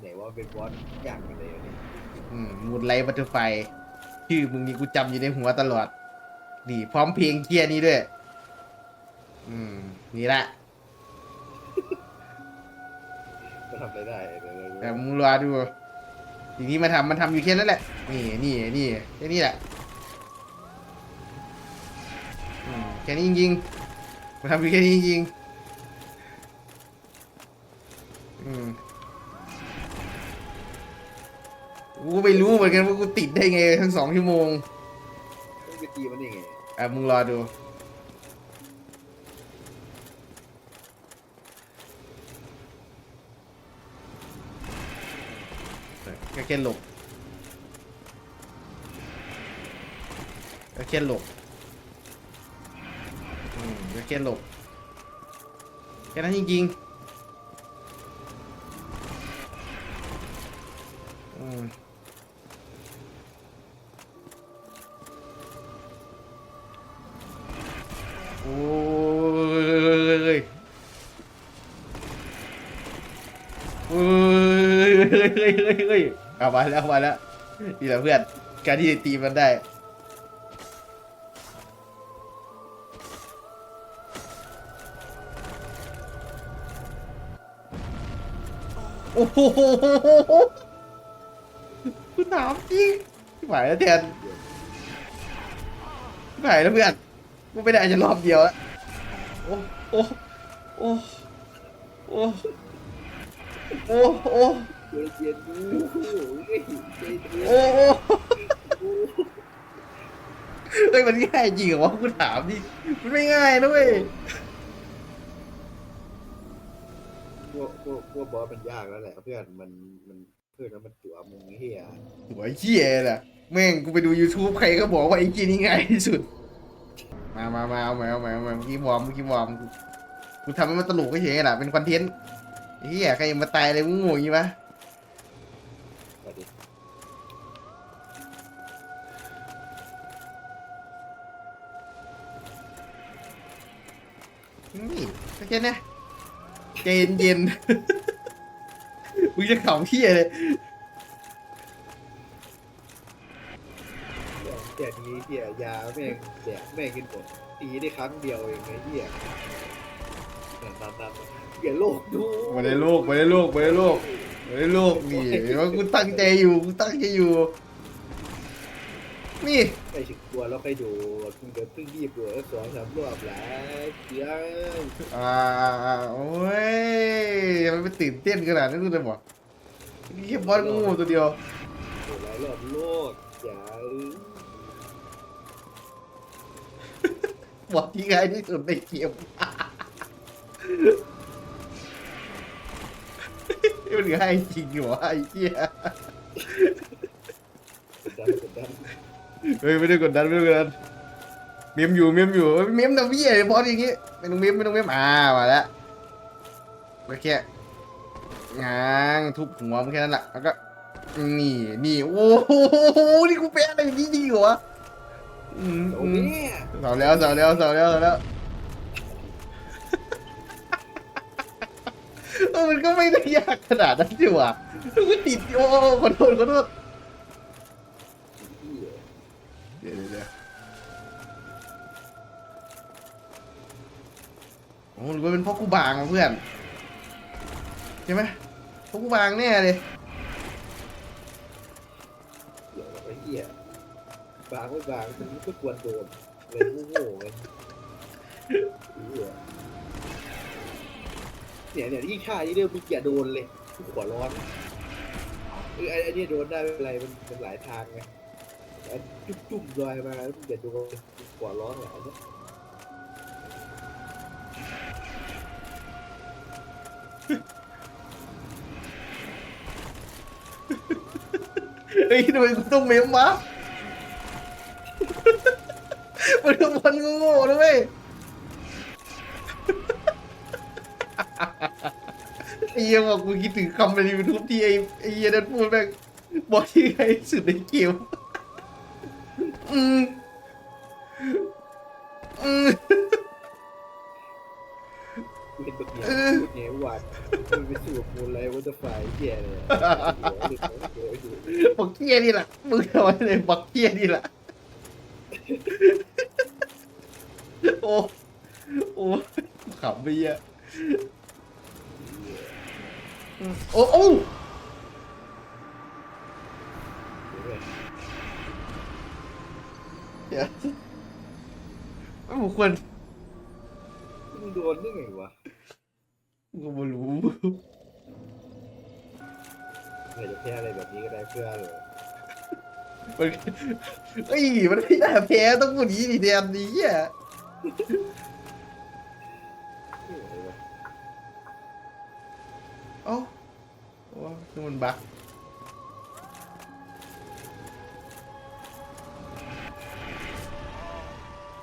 ไหนว่าเป็นบอสยากกันเลยเนี่ยอืมมูดไลท์บัตเตอร์ไฟชื่อมึงนี่กูจำอยู่ในหัวตลอด นี่พร้อมเพลงเกียร์นี้ด้วย อืม นี่ละก็ทำไปได้เดี๋ยวเดี๋ยวแต่มึงรอดูทีนี้มาทำมันทำอยู่แค่นั้นแหละ นี่นี่นี่แค่นี้แหละอืมแค่นี้จริงๆมันทำอยู่แค่นี้จริงๆอืม กูก็ไม่รู้เหมือนกันว่ากูติดได้ไงทั้งสองชั่วโมงต้องไปตีมันยังไงอะมึงรอดู ก็แค่หลบก็แค่หลบอืมก็แค่หลบแค่นั้นจริงๆอืม เฮ้ยเฮ้ยเฮ้ยเอามาแล้วมาแล้วนี่แหละเพื่อน การที่ตีมันได้ โอ้โหกูถามจริงไม่ไหวแล้วแทนไม่ไหวแล้วเพื่อนกูไม่ได้อาจจะรอบเดียวแล้วโอ้โอ้โอ้โอ้โอ้ เย็นเย็นดูเฮ้ยใจเย็นโอ้โอ้เฮ้ยมันง่ายจริงเหรอวะกูถามดิมันไม่ง่ายนะเว้ยพวกพวกพวกบอสมันยากแล้วแหละเพื่อนมันมันเพื่อนแล้วมันจั่วมึงเฮียหัวเหี้ยน่ะแม่งกูไปดู YouTube ใครก็บอกว่าไอ้จีนี่ง่ายที่สุด มามามาเอามาเอามาเอามาเมื่อกี้วอร์มเมื่อกี้วอร์มกูกูทำให้มันตลกเฉยๆล่ะเป็นคอนเทนต์ไอ้เหี้ยใครมาตายอะไรมึงโง่อย่างงี้ปะ นี่ก็แค่เนี้ยใจเย็นๆ มึงจะขำเหี้ยเลยแกนี้เฮียยาแม่งแดกแม่งกินหมดตีได้ครั้งเดียวเองไงเฮียนั่นนั่นนั่นอย่าโลกดูมาได้โลกมาได้โลกมาได้โลกมาได้โลกนี่เห็นว่ากูตั้งใจอยู่กูตั้งใจอยู่ นี่ไปถึงกลัวแล้วไปดูมึงเดินเพิ่งรีบดูแล้วสองสามรอบแล้วเดี๋ยวอ่าโอ้ยมันไปตื่นเต้นขนาดนั้นกูเลยบอกนี่แค่บอลงูตัวเดียวหลายรอบโลกอย่าบอลที่ง่ายที่สุดในเกมมันง่ายจริงเหรอไอ้เหี้ยกดดันกดดัน เฮ้ยไม่ได้กดดันไม่ได้กดดันเมมอยู่เมมอยู่เมมนะพี่ไอ้บอลอย่างงี้ไม่ต้องเมมไม่ต้องเมมอ่ามาแล้วก็แค่ง้างทุบหัวมันแค่นั้นแหละแล้วก็นี่นี่โอ้โหนี่กูเป็นอะไรอย่างนี้จริงเหรอวะอืมโอ้อืมเนี่ยเสาแล้วเสาแล้วเสาแล้วเสาแล้วเออมันก็ไม่ได้ยากขนาดนั้นจิวะกูติดโอ้ขอโทษขอโทษ หรือว่าเป็นเพราะกูบางเพื่อนใช่ไหมเพราะกูบางแน่เลยเดี๋ยวไอ้เหี้ยบางไม่บางมึงก็ควรโดนเลยโง่ๆไงเหี้ยเนี่ยเนี่ยยิ่ฆ่ายิ่เรื่องมึงอย่าโดนเลยกูขอร้อนเออไอ้ไอ้เนี่ยโดนได้ไม่เป็นไรมันมันหลายทางไงจุ๊บจุ๊บลอยมาแล้วมึงอย่าโดนกูขอร้อนหลา เฮ้ยทำไมกูต้องเมมวะมันคือมันโง่ๆนะเว้ยไอ้เหี้ยบอกกูคิดถึงคำในยูทูบที่ไอ้ไอ้เหี้ยนั่นพูดแม่งบอกที่ไงสุดในเกมอืมอืม เนี่ยวะมันไปสู่กูไรวัตไฟเหี้ยเลยบักเกียร์นี่แหละมึงทำไมเลบักเกียร์นี่แหละโอ้โอ้ขำไปเยอะโอ้โอ้ไม่ควร มันเอ้ยมันไม่น่าแพ้ต้องพูดอย่างนี้ดิแดนนี้อะอะไรวะเอ้าโอ้คือมันบัก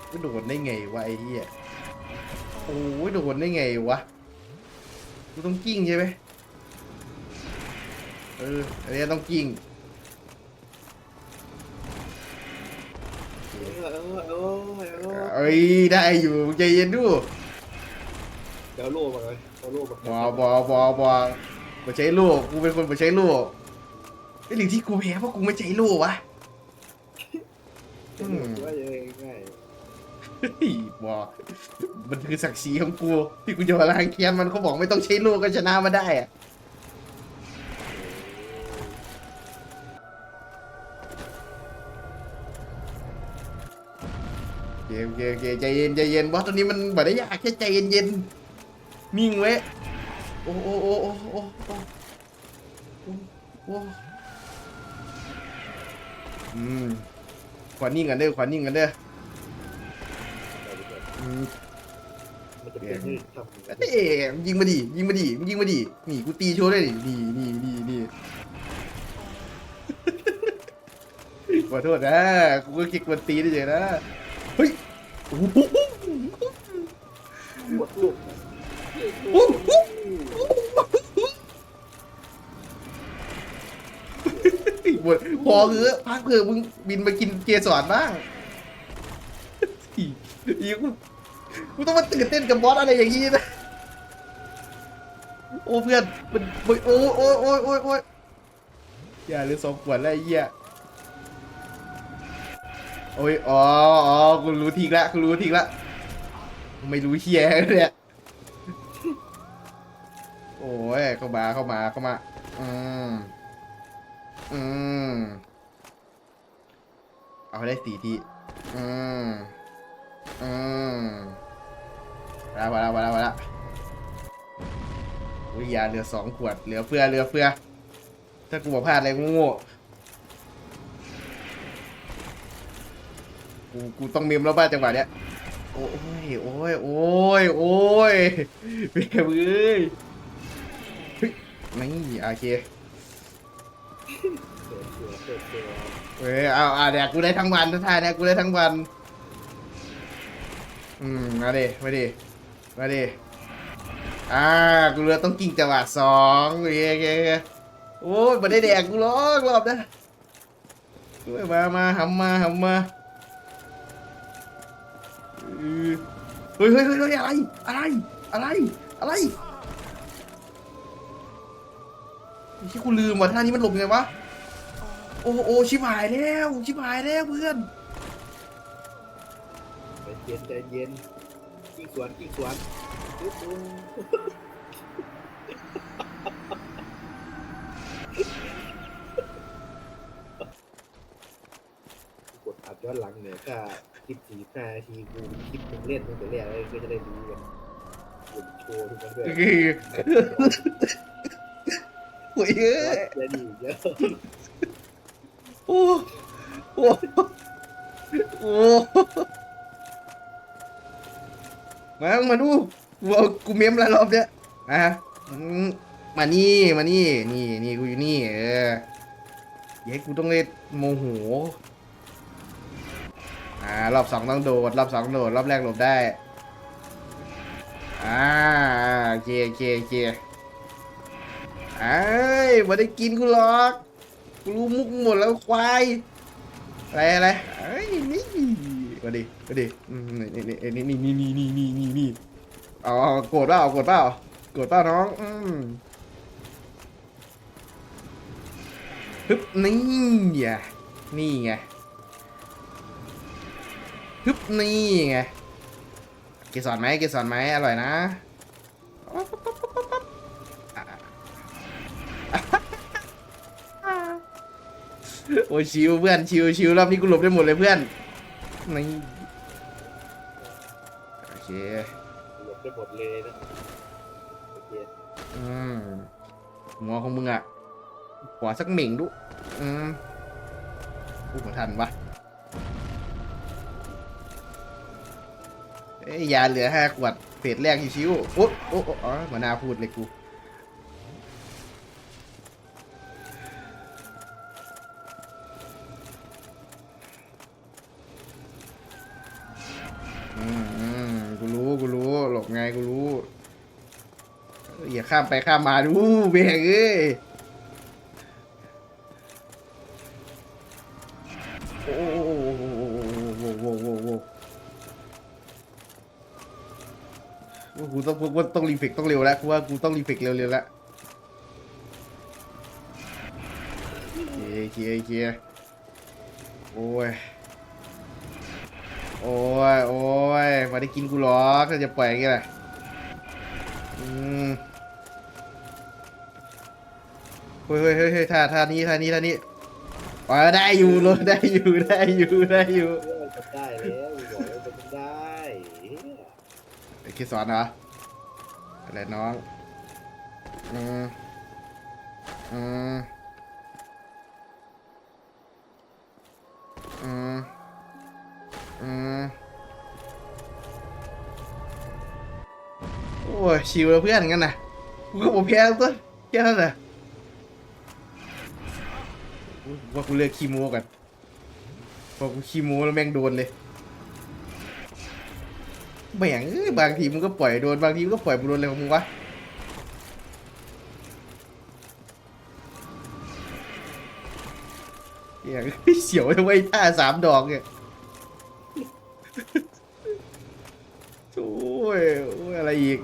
ไม่โดนได้ไงวะไอ้เหี้ยโอ้ยโดนได้ไงวะกูต้องกิ้งใช่ไหมเอออันนี้ต้องกิ้ง เอ้ยได้อยู่ใจเย็นดูเดี๋ยวโล่มาเลยเอาโล่มาบอบอบอบอมาใช้ลูกกูเป็นคนมาใช้ลูกไอ้หรือที่กูแพ้เพราะกูไม่ใช้ลูกวะอืมว่ายังไงง่ายเฮ้ยบอมันคือศักดิ์ศรีของกูที่กูจะมาล้างแค้นมันเขาบอกไม่ต้องใช้ลูกก็ชนะมาได้อะ เคเคใจเย็นใจเย็นบอสตัวนี้มันบ่ได้ยากแค่ใจเย็นเย็นนิ่งไว้โอ้โอ้โอ้โอ้โอ้โอ้โอ้อืมขวานิ่งกันเด้อขวานิ่งกันเด้ออืมเอ๊ยิงมาดิยิงมาดิยิงมาดินี่กูตีโชว์ได้ดินี่นี่นี่นี่ขอโทษนะกูก็คิดวันตีได้เลยนะเฮ้ย โอ้โหหมดลูกหมดพอคือพักเพื่อมึงบินมากินเกสรบ้างอีกูกูต้องมาตื่นเต้นกับบอสอะไรอย่างนี้นะ โอ้เพื่อนมันโอ้โอ้โอ้โอ้โอ้ยอย่าเหลือสองขวดแล้วไอ้เหี้ย โอ้ยอ๋ออ๋อกูรู้ทีละกูรู้ทีละไม่รู้เฮียเลยโอ้ยเข้ามาเข้ามาเข้ามาอืมอืมเอาได้สี่ทีอืมอืมมาแล้วมาแล้วมาแล้วมาแล้วอุ้ยาเหลือสองขวดเหลือเฟือเหลือเฟือถ้ากูบอกพลาดอะไรกูโง่ กูกูต้องเมมแล้วบ้าจังหวะเนี้ยโอ้ยโอ้ยโอ้ยโอ้ยเบี้ยเอ้ยเฮ้ยนี่โอเคเฮ้ยเอาอะเดี๋ยวกูได้ทั้งวันทุกท่ายเนี่ยกูได้ทั้งวันอืมมาดิมาดิมาดิอ่ากูเรือต้องกิ่งจังหวะสองโอเคโอเคโอเคโอ้ยมาได้แดกกูหรอกรอบนะมามาหำมาหำมา ออเฮ้ยเฮ้ยเฮ้ยเฮ้ยอะไร อะไร อะไร อะไรที่กูลืมว่ะท่านี้มันหลบไงวะ โอ้โอ้ชิบหายแล้ว ชิบหายแล้วเพื่อนใจเย็นใจเย็นกิ้งสวนกิ้งสวนปุ๊บปุ๊บกดอัดย้ อนหลังเนี่ยถ้าคลิปสี่ห้านาทีกูคลิปมึงเล่นตั้งแต่แรกเลยก็จะได้รู้กันกดโชว์ทุกคนด้วยคือโอ้ยเอ้ยจะดีเยอะโอ้โอ้โอ้มามาดูกูเอากูเมมแล้วรอบเนี้ยอะมานี่มานี่นี่นี่กูอยู่นี่เอออย่าให้กูต้องเล่นโมโห อ่ารอบสองต้องโดดรอบสองโดดรอบแรกหลบได้อ่าโอเคโอเคโอเคไอ้ยไม่ได้กินกูหรอกกูรู้มุกหมดแล้วควายอะไรอะไรไอ้นี่มาดิมาดิอืมนี่นี่นี่นี่นี่นี่นี่นี่นี่นี่เอาเอโกรธเปล่าโกรธเปล่าโกรธเปล่าน้องอืมฮึบนี่ไงนี่ไง ฮึบนี่ไงเกสรไหมเกสรไหมอร่อยนะอะโอ้ยชิวเพื่อนชิวชิวรอบนี้กูหลบได้หมดเลยเพื่อนนี่โอเคหลบได้หมดเลยนะโอเคอืมหัวของมึงอะหัวสักเหม่งดูอืมกูขอทันปะ เอ้ยยาเหลือห้าขวดเฟสแรกชิวๆโอ๊ะโอ๊ะโอ๊ะอ๋อหัวหน้าพูดเลยกูอืมอืมกูรู้กูรู้หลบไงกูรู้อยอย่าข้ามไปข้ามมาดูเบรกเอ้ย รีเฟกต้องเร็วแล้วกูว่ากูต้องรีเฟกเร็วๆแล้วเคลียร์เคลียร์เคลียร์โอ้ยโอ้ยโอ้ยไมาได้กินกูหรอกถ้าจะปล่อยอย่างเงี้ยแหละอืมเฮ้ยเฮ้ยเฮ้ยเฮ้ยท่าท่านี้ท่านี้ท่านี้อ๋อได้อยู่รถได้อยู่ได้อยู่ได้อยู่เรื่องจะได้แล้วกูบอกแล้วจะได้เหี้ยไอ้คิดสอนเหรอ อะไรน้องอืมอืมอืมอืมโอ้ยชิวแล้วเพื่อนงั้นนะกูก็บอกแพ้ตัวแค่นั้นแหละว่ากูเลือกคีโมกันพอกูคีโมแล้วแม่งโดนเลย แบ่งเอ้ยบางทีมึงก็ปล่อยโดนบางทีมึงก็ปล่อยมึงโดนอะไรของมึงวะเหี้ยเสียวทำไมท่าสามดอกเนี่ยโอ้ยโอ้ยอะไรอีก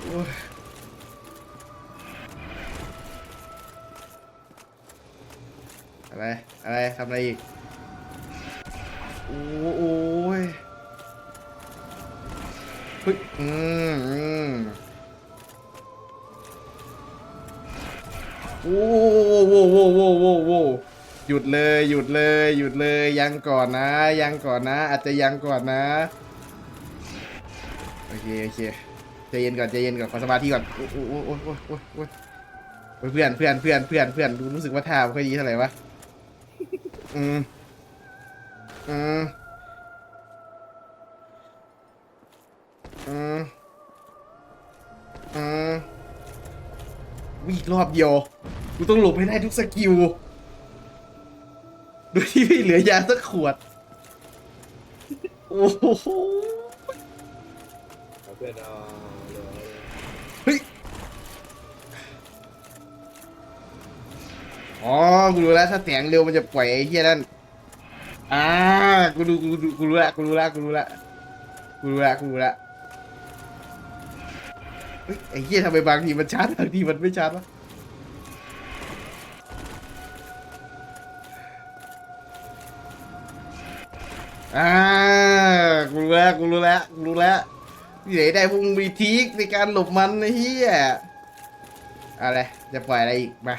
โอ้ยอะไร อะไรทำอะไรอีก โอ้โอ้ เฮ้ยอืมอืมโอ้โหโว้โว้โว้โว้โหยุดเลยหยุดเลยหยุดเลยยังก่อนนะ ยังก่อนนะ อาจจะยังก่อนนะโอเคโอเคใจเย็นก่อนใจเย็นก่อนขอสมาธิก่อนโอ้โอ้โอ้โอ้โอ้โอ้โอ้เพื่อนเพื่อนเพื่อนเพื่อนเพื่อนรู้สึกว่าท่าไม่ค่อยดีเท่าไหร่วะอืมอืม อืมอืมวิ่งรอบเดียว กูต้องหลบให้ได้ทุกสกิล โดยที่ไม่เหลือยาสักขวด โอ้โหเอาเพื่อนเอาเลยเฮ้ย อ๋อ กูรู้แล้วถ้าแสงเร็วมันจะปล่อยไอ้เหี้ยนั่น อ่า กูดูกูดูกูรู้ละกูรู้ละกูรู้ละกูรู้ละกูรู้ละ ไอ้เหี้ยทำไมบางทีมันชาร์จบางทีมันไม่ชาร์จวะอ่ากูรู้แล้วกูรู้แล้วกูรู้แล้วที่ไหนได้พวกมึงมีทิกในการหลบมันนะเฮียอะไรจะปล่อยอะไรอีกมา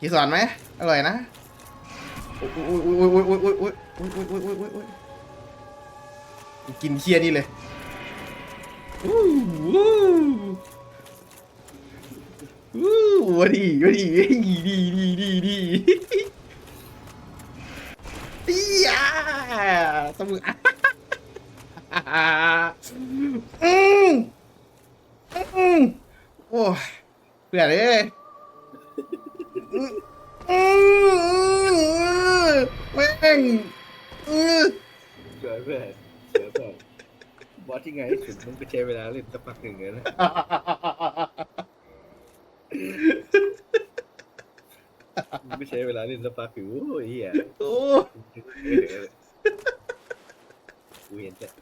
กีสอนไหมอร่อยนะกินเคียนี่เลย อู้วู้วู้วดีวดีดีดีดีดีดีอียาตบมืออืมอืมโอ้ยเพื่อนเอ้ยอืมอืมแม่งอืมเพื่อนเพื่อนเพื่อนเพื่อนบอสที่ไงที่สุดมึงก็ใช้เวลาเล่นสักพักหนึ่งเลยนะมึง ไม่ใช้เวลาเล่นสักพักอยู่โอ้ยเหี้ยโอ้กูเห็นแหะ